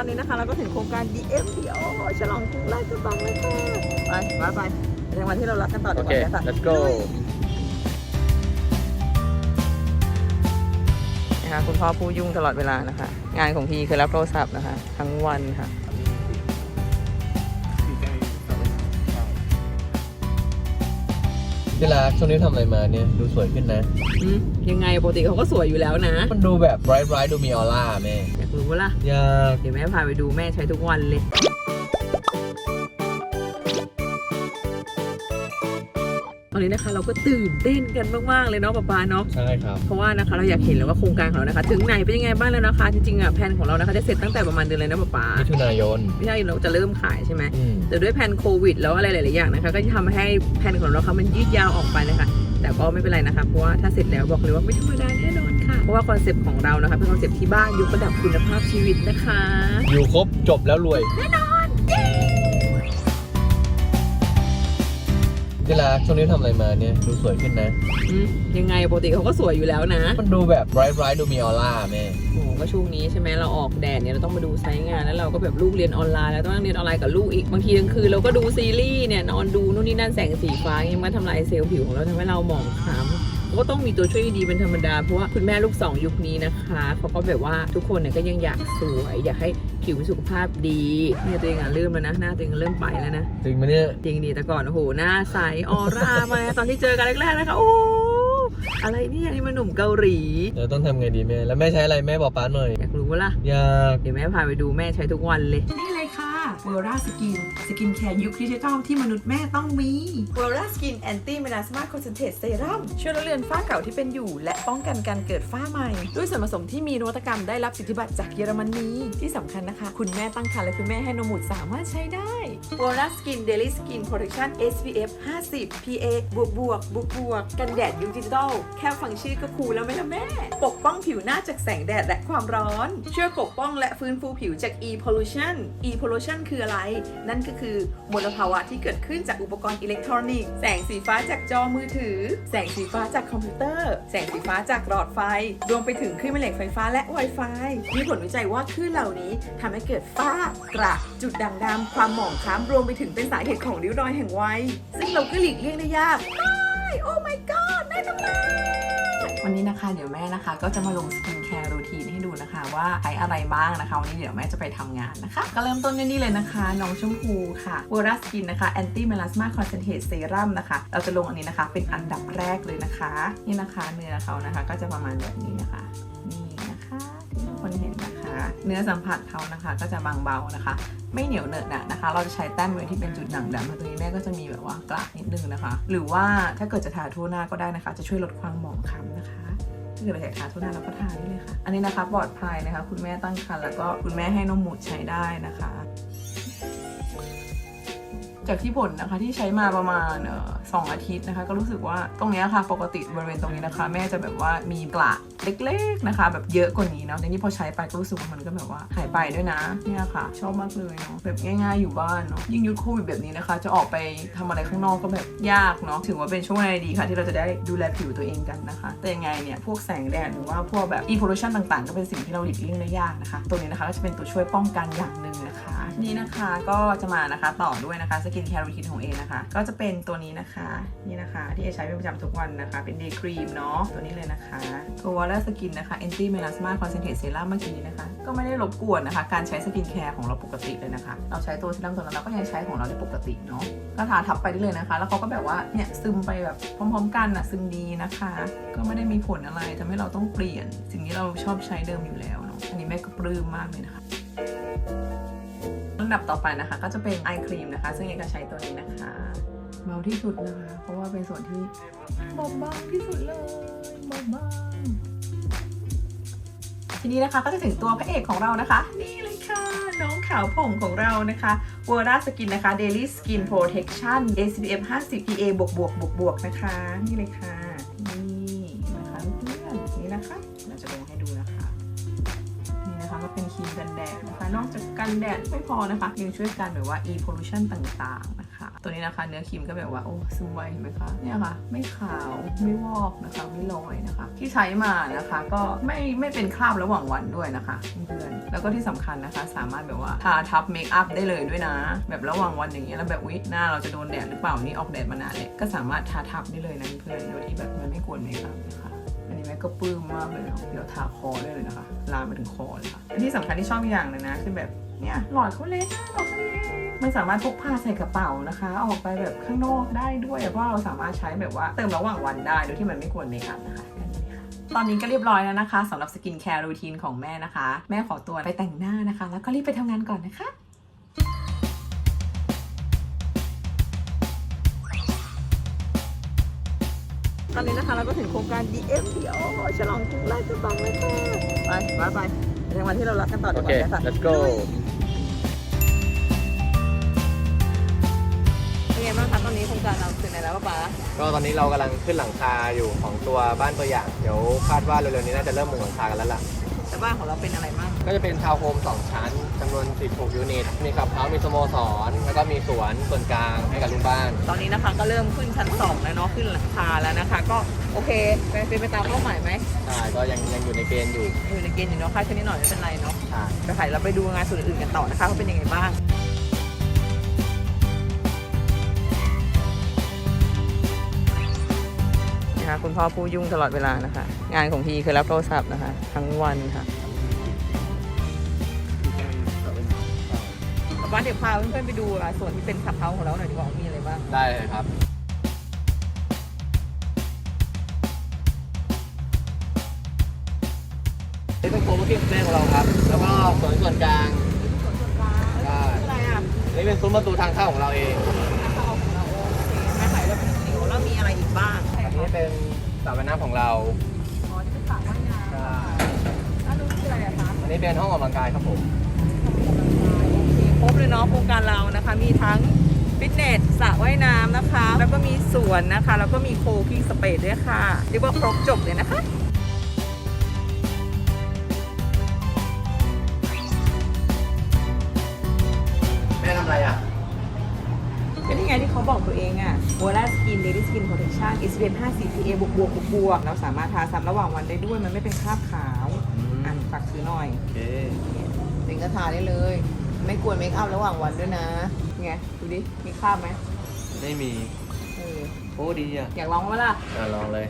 ตอนนี้นะคะเราก็ถึงโครงการ DMDO ฉลองกรุงราชกระบังแล้วค่ะไปมาไปไปในวันที่เรารักกันต่อดีโอกว่าเคนะคะ let's go นะคะคุณพ่อผู้ยุ่งตลอดเวลานะคะ งานของพี่คือรับโทรศัพท์นะคะ ทั้งวันค่ะ ที่รักช่วงนี้ทำอะไรมาเนี่ยดูสวยขึ้นนะ อืมยังไงปกติเขาก็สวยอยู่แล้วนะ มันดูแบบ bright bright ดูมีออร่าแม่อยากรู้ว่าล่ะอยาก เดี๋ยวแม่พาไปดูแม่ใช้ทุกวันเลย อนนี้นะคะเราก็ตื่นเต้นกันมากๆเลยเนาะป๊าป๊าเนาะ ใช่ครับ เพราะว่านะคะเราอยากเห็นแล้วว่าโครงการของเรานะคะ ถึงไหนเป็นยังไงบ้างแล้วนะคะ จริงๆอะแผนของเรานะคะจะเสร็จตั้งแต่ประมาณเดือนเลยนะป๊าป๊ามิถุนายนไม่ใช่เราจะเริ่มขายใช่ไหมอืมแต่ด้วยแผนโควิด แล้วอะไรหลายๆอย่างนะคะ ก็จะทำให้แผนของเราค่ะมันยืดยาวออกไปนะคะ แต่ก็ไม่เป็นไรนะคะเพราะว่าถ้าเสร็จแล้วบอกเลยว่าไม่ธรรมดาแน่นอนค่ะ เพราะว่าคอนเซปต์ของเรานะคะเป็นคอนเซปต์ที่บ้านยกระดับคุณภาพชีวิตนะคะ อยู่ครบจบแล้วรวย ที่รักช่วงนี้ทำอะไรมาเนี่ยดูสวยขึ้นนะ อืมยังไงปกติเขาก็สวยอยู่แล้วนะ มันดูแบบ bright bright ดูมีออร่าแม่โอ้โหก็ช่วงนี้ใช่ไหมเราออกแดดเนี่ยเราต้องมาดูไซต์งาน แล้วเราก็แบบลูกเรียนออนไลน์แล้วต้องนั่งเรียนออนไลน์กับลูกอีกบางทีกลางคืนเราก็ดูซีรีส์เนี่ยนอนดูนู่นนี่นั่นแสงสีฟ้าอย่างเงี้ยมันทำลายเซลล์ผิวของเราทำให้เราหมองคล้ำ ก็ต้องมีตัวช่วยดีเป็นธรรมดา เพราะว่าคุณแม่ลูกสองยุคนี้นะคะเขาก็แบบว่าทุกคนเนี่ยก็ยังอยากสวยอยากให้ผิวมีสุขภาพดีเนี่ยตัวเองอะเริ่มแล้วนะหน้าตัวเองเริ่มไปแล้วนะจริงไหมเนี่ยจริงดีแต่ก่อนโอ้โหหน้าใสออร่ามาตอนที่เจอกันแรกๆนะคะโอ้โหอะไรเนี่ยนี่มันหนุ่มเกาหลีเราต้องทำไงดีแม่แล้วแม่ใช้อะไรแม่บอกป้าหน่อยอยากรู้ว่าล่ะอยากเดี๋ยวแม่พาไปดูแม่ใช้ทุกวันเลยนี่เลยค่ะ เวลราสกินสกินแคร์ยุคดิจิทัลที่มนุษย์แม่ต้องมี w e l l a Skin Anti Melasma Concentrate Serum ช่วยลดเลือนฝ้าเก่าที่เป็นอยู่ และป้องกันการเกิดฝ้าใหม่ ด้วยส่วนผสมที่มีนวัตกรรมได้รับสิทธิบัตรจากเยอรมนีที่สำคัญนะคะ คุณแม่ตั้งครรภ์และคุณแม่ให้นมบุตรสามารถใช้ได้ w e l l a Skin Daily Skin Protection SPF 50 PA บวกบวกบวกบวกกันแดดยุคดิจิทัลแค่ฟังชื่อก็คูลแล้วไหมล่ะแม่ ปกป้องผิวหน้าจากแสงแดดและความร้อน ช่วยปกป้องและฟื้นฟูผิวจาก e pollution e pollution คืออะไร นั่นก็คือมลภาวะที่เกิดขึ้นจากอุปกรณ์อิเล็กทรอนิกส์ แสงสีฟ้าจากจอมือถือ แสงสีฟ้าจากคอมพิวเตอร์ แสงสีฟ้าจากหลอดไฟ รวมไปถึงคลื่นแม่เหล็กไฟฟ้าและ Wi-Fi มีผลวิจัยว่าคลื่นเหล่านี้ทำให้เกิดฝ้ากระ จุดด่างดำความหมองคล้ำรวมไปถึงเป็นสาเหตุของริ้วรอยแห่งวัยซึ่งเราก็หลีกเลี่ยงได้ยากไม่โอ้ my god แม่ทำไม วันนี้นะคะเดี๋ยวแม่นะคะ ก็จะมาลงสกินแคร์รูทีนให้ดูนะคะว่าใช้อะไรบ้างนะคะวันนี้เดี๋ยวแม่จะไปทำงานนะคะ ก็เริ่มต้นกันนี่เลยนะคะ น้องชมพูค่ะเวอร์สกินนะคะแอนตี้เมลัสมาคอนเซนเทรตเซรั่มนะคะ เราจะลงอันนี้นะคะ เป็นอันดับแรกเลยนะคะ นี่นะคะเนื้อเขานะคะ ก็จะประมาณแบบนี้นะคะ นี่นะคะที่ทุกคนเห็นนะคะ เนื้อสัมผัสเขานะคะ ก็จะบางเบานะคะ ไม่เหนียวเหนอะหนะนะคะ เราจะใช้แต้มเนื้ที่เป็นจุดด่างดำตรงนี้แม่ก็จะมีแบบว่ากระนิดนึงนะคะ หรือว่าถ้าเกิดจะทาทั่วหน้าก็ได้นะคะ จะช่วยลดความหมองคล้ำนะคะถ้าเกิดเราอยากทาทั่วหน้าเราก็ทาได้เลยค่ะ อันนี้นะคะปลอดภัยนะคะ คุณแม่ตั้งครรภ์แล้วก็คุณแม่ให้นมหมูใช้ได้นะคะจากที่ผลนะคะที่ใช้มาประมาณสองอาทิตย์นะคะ ก็รู้สึกว่าตรงนี้ค่ะ ปกติบริเวณตรงนี้นะคะ แม่จะแบบว่ามีกระเล็กๆนะคะ แบบเยอะกว่านี้เนาะแต่นี่พอใช้ไปก็รู้สึกว่ามันก็แบบว่าหายไปด้วยนะเนี่ยค่ะ ชอบมากเลยเนาะแบบง่ายๆอยู่บ้านเนาะยิ่งยุคโควิดแบบนี้นะคะ จะออกไปทำอะไรข้างนอกก็แบบยากเนาะถือว่าเป็นช่วงเวลาดีค่ะ ที่เราจะได้ดูแลผิวตัวเองกันนะคะ แต่ยังไงเนี่ยพวกแสงแดดหรือว่าพวกแบบ e pollution ต่างๆ ก็เป็นสิ่งที่เราหลีกเลี่ยงได้ยากนะคะ ตัวนี้นะคะก็จะเป็นตัวช่วยป้องกันอย่างหนึ่งนะคะ นี่นะคะก็จะมานะคะต่อด้วยนะคะสกินแคร์รูทีนของเอนะคะ ก็จะเป็นตัวนี้นะคะนี่นะคะ ที่เอใช้เป็นประจำทุกวันนะคะ เป็น day cream เนาะตัวนี้เลยนะคะตัววอลเร์สกินนะคะ anti melasma concentrate serum เมื่อกี้นะคะ ก็ไม่ได้รบกวนนะคะ การใช้สกินแคร์ของเราปกติเลยนะคะ เราใช้ตัวเซรั่มตัวนั้นเราก็ยังใช้ของเราได้ปกติเนาะก็ทาทับไปได้เลยนะคะ แล้วเขาก็แบบว่าเนี่ยซึมไปแบบพร้อมๆ กันอะซึมดีนะคะ ก็ไม่ได้มีผลอะไรทำให้เราต้องเปลี่ยน สิ่งที่เราชอบใช้เดิมอยู่แล้วเนาะอันนี้แม่ก็ปลื้มมากเลยนะคะอันดับต่อไปนะคะ ก็จะเป็นไอครีมนะคะ ซึ่งเอกก็ใช้ตัวนี้นะคะเบาที่สุดนะคะ เพราะว่าเป็นส่วนที่เบาบางที่สุดเลยเบาบาง ทีนี้นะคะก็จะถึงตัวพระเอกของเรานะคะ นี่เลยค่ะ น้องขาวผ่องของเรานะคะเวอร์ a าสกินนะคะ Daily Skin Protection SPF 50 PA บวกบวกบวกบวกนะคะ นี่เลยค่ะ นี่นะคะเพื่อนนี่นะคะเราจะลงให้ดูนะคะ นี่นะคะก็เป็นครีมกันแดดนะคะ นอกจากกันแดดไม่พอนะคะ ยังช่วยกันแบบว่า e pollution ต่างๆนะคะ ตัวนี้นะคะ เนื้อครีมก็แบบว่าโอ้สวยเห็นไหมคะเนี่ยค่ะ ไม่ขาวไม่วอกนะคะไม่ลอยนะคะ ที่ใช้มานะคะก็ไม่ไม่เป็นคราบระหว่างวันด้วยนะคะเพื่อนแล้วก็ที่สำคัญนะคะ สามารถแบบว่าทาทับเมคอัพได้เลยด้วยนะ แบบระหว่างวันอย่างเงี้ยแล้วแบบวิหน้าเราจะโดนแดดหรือเปล่านี่ออกแดดมานานเนี่ยก็สามารถทาทับได้เลยนะเพื่อนโดยที่แบบมันไม่กวนเมคอัพนะคะอันนี้แม่ก็ปลื้มมากเลยเนาะเดี๋ยวทาคอได้เลยนะคะ ลามไปถึงคอเลยค่ะที่สำคัญที่ชอบอีกอย่างหนึงนะคือแบบ เนี่ยหลอดเขาเล็กหลอดเขาเล็กมันสามารถพกพาใส่กระเป๋านะคะ ออกไปแบบข้างนอกได้ด้วยเพราะเราสามารถใช้แบบว่าเติมระหว่างวันได้โดยที่มันไม่กวนเมคอัพนะคะกันนี้ค่ะตอนนี้ก็เรียบร้อยแล้วนะคะสำหรับสกินแคร์รูทีนของแม่นะคะ แม่ขอตัวไปแต่งหน้านะคะ แล้วก็รีบไปทำงานก่อนนะคะตอนนี้นะคะเราก็ถึงโครงการ DMDO ฉลองกรุงราชบังเลยค่ะไปไปไปไปทางวันที่เรารักกันต่อดีโอกว่าเคนะคะ let's go นนี้โครงการเราถึงไหนแล้วป้าก็ตอนนี้เรากำลังขึ้นหลังคาอยู่ของตัวบ้านตัวอย่าง เดี๋ยวคาดว่าเร็วๆนี้น่าจะเริ่มมุงหลังคากันแล้วล่ะ แต่บ้านของเราเป็นอะไรบ้างก็จะเป็นทาวน์โฮม2 ชั้นจำนวน 16 ยูนิต มีคลับเฮาส์มีสโมสร แล้วก็มีสวนส่วนกลางให้กับลูกบ้าน ตอนนี้นะคะก็เริ่มขึ้นชั้น2แล้วเนาะขึ้นหลังคาแล้วนะคะ ก็โอเคเป็นเป็นไปตามเป้าหมายไหมใช่ ก็ยังยังอยู่ในเกณฑ์อยู่อยู่ในเกณฑ์อยู่เนาะค่าแค่นี้หน่อยไม่เป็นไรเนาะใช่ไปค่ะเราไปดูงานส่วนอื่นกันต่อนะคะว่าเป็นยังไงบ้าง คะคุณพ่อผู้ยุ่งตลอดเวลานะคะ งานของพี่คือรับโทรศัพท์นะคะ ทั้งวันค่ะวันเดี๋ยวพาเพื่อนๆไปดูอะส่วนที่เป็นขับเฮาส์ของเราหน่อยดีกว่าว่ามีอะไรบ้างได้เลยครับนี่เป็นโคเวอร์กิ้งแม่ของเราครับ แล้วก็สวนส่วนกลางใช่อะไรอะนี่เป็นซุ้มประตูทางเข้าของเราเองขับเฮาส์ของเราโอเคแม่ขายเราเป็นสิวแล้วมีอะไรอีกบ้างอันนี้เป็นส ระว่ายน้ำของเราอ๋อที่เป็นสระว่ายน้ำใช่แล้วรู้คืออะไรอะคะอันนี้เป็นห้องออกกำลังกายครับผมครบเลยเนาะโครงการเรานะคะ มีทั้งฟิตเนสสระว่ายน้ำนะคะ แล้วก็มีสวนนะคะ แล้วก็มีโคกิ้งสเปซด้วยค่ะเรียกว่าครบจบเลยนะคะ บอกตัวเองอะโ o ล a สกิน Lady Skin Protection SPF 50 PA บวกบวกบวกบวกเราสามารถทาซ้ำระหว่างวันได้ด้วยมันไม่เป็นคราบขาวอ่านฝากซื้อหน่อยโอเคเด็กก็ทาได้เลย ไม่กวนเมคอัพระหว่างวันด้วยนะไงดูดิมีคราบไหมไม่มีเออโอ้ดีอะอยากลองไหมล่ะ อะลองเลย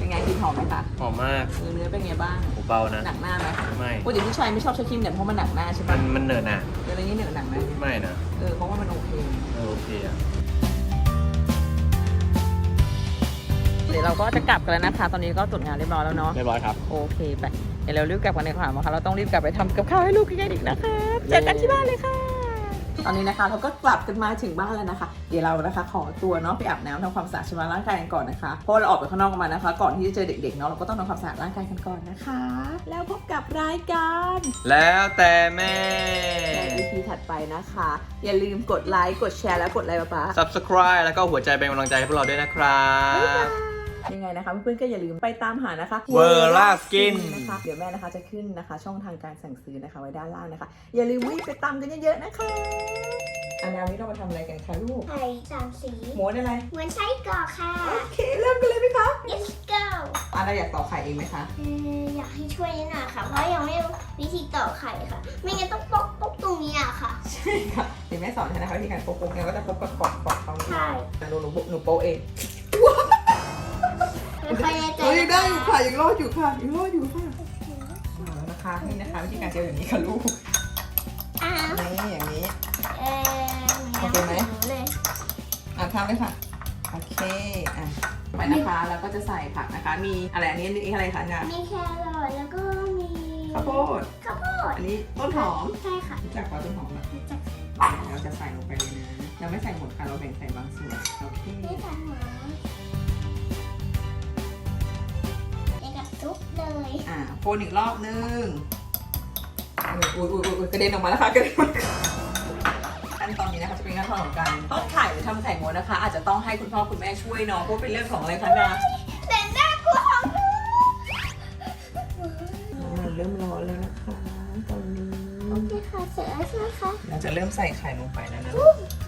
เป็นไงกลินหอมไหมคะหอมมากเออเนื้อเป็นไงบ้างโอ้เบานะหนักหน้าไหมไม่ปกติผู้ชายไม่ชอบใช้ครีมเนี่ยเพราะมันหนักหน้าใช่มัปะนมันเหนอะหนะเดี๋ยวนี้เหนอะหนักไหมไม่นะเออเพราะว่ามันโอเคเออโอเคอะเดี๋ยวเราก็จะกลับกันแล้วนะคะ ตอนนี้ก็ตรวจงานเรียบร้อยแล้วเนาะเรียบร้อยครับโอเคไปเดี๋ยวเรารีบกลับกันเลยค่ะนะคะเราต้องรีบกลับไปทำกับข้าวให้ลูกกินกันอีกนะคะเจอกันที่บ้านเลยค่ะ ตอนนี้นะคะเราก็กลับกันมาถึงบ้านแล้วนะคะ เดี๋ยวเรานะคะขอตัวเนาะไปอาบน้ำทำความสะอาดชำระร่างกายกันก่อนนะคะเพราะว่าเราออกไปข้างนอกกันมานะคะ ก่อนที่จะเจอเด็กๆเนาะเราก็ต้องทำความสะอาดร่างกายกันก่อนนะคะ แล้วพบกับรายการแล้วแต่แม่ ใน EP ถัดไปนะคะ อย่าลืมกดไลค์กดแชร์แล้วกดอะไรปะป๊า subscribe แล้วก็หัวใจเป็นกำลังใจให้พวกเราด้วยนะครับ ยังไงนะคะเพื่อนๆก็อย่าลืมไปตามหานะคะ Verla Skin นะคะเดี๋ยวแม่นะคะจะขึ้นนะคะ ช่องทางการสั่งซื้อนะคะไว้ด้านล่างนะคะ อย่าลืมรีบไปตามกันเยอะๆนะคะอันนี้วันนี้เรามาทำอะไรกันคะลูกไข่สามสีหมูอะไรเหมือนไส้กรอกค่ะ โอเคเริ่มกันเลยไหมคะ let's go อันเราอยากต่อไข่เองไหมคะเอ่ออยากให้ช่วยนิดหน่อยค่ะ เพราะยังไม่รู้วิธีต่อไข่ค่ะ ไม่งั้นต้องปอกปอกตรงนี้อะค่ะ ใช่ค่ะเดี๋ยวแม่สอนให้นะคะวิธีการโป๊กๆเนี่ยก็จะโป๊กกับขอบขอบเขาใช่ หนูหนูหนูโป๊กเอง ไม่ค่อยแน่ใจเฮ้ยยังได้อยู่ค่ะยังรอดอยู่ค่ะยังรอดอยู่ค่ะเอาแล้วนะคะนี่นะคะวิธีการเจลอย่างนี้ค่ะลูกอ้าวนี่อย่างนี้ เอ่อโอเคไหมนูเลยอะทำเลยค่ะโอเคอะไปนะคะแล้วก็จะใส่ผักนะคะ มีอะไรอันนี้อันนี้อะไรคะเนี่ยมีแครอทแล้วก็มีข้าวโพดข้าวโพดอันนี้ต้นหอมใช่ค่ะรู้จักปลาต้นหอมไหมรู้จักเราจะใส่ลงไปเลยนะเราไม่ใส่หมดค่ะเราแบ่งใส่บางส่วนโอเค นี่ค่ะหมา คนอีกรอบนึงอุ้ยอุ้ยอุ้ยอุ้ยกระเด็นออกมาแล้วค่ะกระเด็นออกมาขั้นตอนนี้นะคะจะเป็นขั้นตอนของการต้มไข่หรือทำไข่ม้วนนะคะ อาจจะต้องให้คุณพ่อคุณแม่ช่วยเนาะเพราะเป็นเรื่องของอะไรคะดาแต่น่ากลัวของหนูมันเริ่มร้อนแล้วนะคะตอนนี้โอเคค่ะเสร็จแล้วใช่ไหมคะเราจะเริ่มใส่ไข่ลงไปแล้วนะ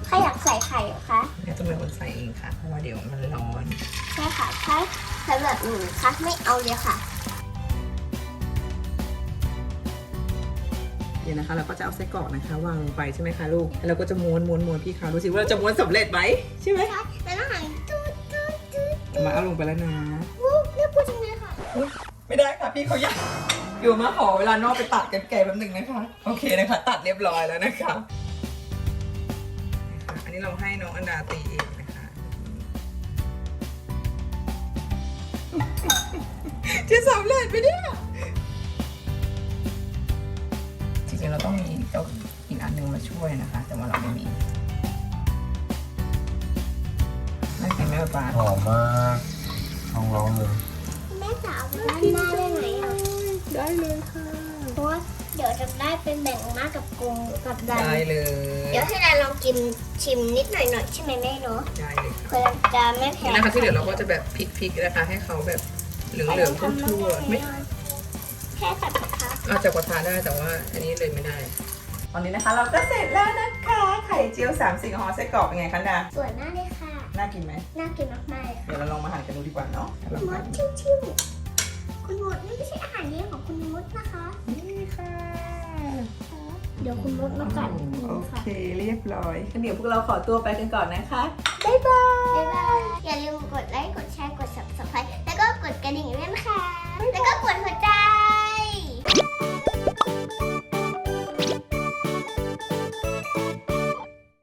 ใครอยากใส่ไข่เหรอคะแม่ต้องเป็นคนใส่เองค่ะเพราะว่าเดี๋ยวมันร้อน ใช่ค่ะใช่สำหรับหนูนะคะไม่เอาเลยค่ะ เดี๋ยวนะคะ เราก็จะเอาไส้กรอกนะคะ วางลงไปใช่ไหมคะลูกแล้วเราก็จะม้วนม้วนม้วนพี่คะดูสิว่าเราจะม้วนสำเร็จไหมใช่ไหมใช่แล้วน้องหางตูดตูดตูดเอามาเอาลงไปแล้วนะวู้น่ากลัวจังเลยค่ะ ไม่ได้ค่ะพี่เขาอยากอยู่มาขอเวลานอกไปตัดกันไก่แป๊บหนึงนะคะ โอเคนะคะ ตัดเรียบร้อยแล้วนะคะ อันนี้เราให้น้องอันดาตีเองนะคะ จะสำเร็จไหมเนี่ย เราต้องมีโต๊ะอีกอันหนึ่งมาช่วยนะคะ แต่ว่าเราไม่มีน่ากินไหมป๊าหอมมากท้องร้องเลยแม่จ๋าเอาไปด้านหน้าได้ไหมอะได้เลยค่ะเพราะว่าเดี๋ยวจะได้เป็นแบ่งหน้ากับกรุงกับดันได้เลยเดี๋ยวให้ดันลองกินชิมนิดหน่อยหน่อยๆใช่ไหมแม่เนาะได้เลยค่ะเพื่อจะไม่แพ้นี่นะคะที่เหลือเราก็จะแบบพลิกๆนะคะให้เขาแบบเหลืองๆทั่วๆไม่แค่ตัดกระทะอาจจะกระทาได้แต่ว่าอันนี้เลยไม่ได้ ตอนนี้นะคะ เราก็เสร็จแล้วนะคะ ไข่เจียวสามสิ่งห่อไส้กรอกเป็นไงคะดาสวยมากเลยค่ะ น่ากินไหมน่ากินมากๆเลยค่ะเดี๋ยวเราลองมาหั่นกันดูดีกว่าเนาะลองมหั่ดนชิวๆคุณมดนี่ไม่ใช่อาหารเลี้ยงของคุณมดนะคะ นี่ค่ะเดี๋ยวคุณมดมากัดโอคุณค่ะเคเรียบร้อยงั้นเดี๋ยวพวกเราขอตัวไปกันก่อนนะคะ บ๊ายบาย บ๊ายบายอย่าลืมกดไล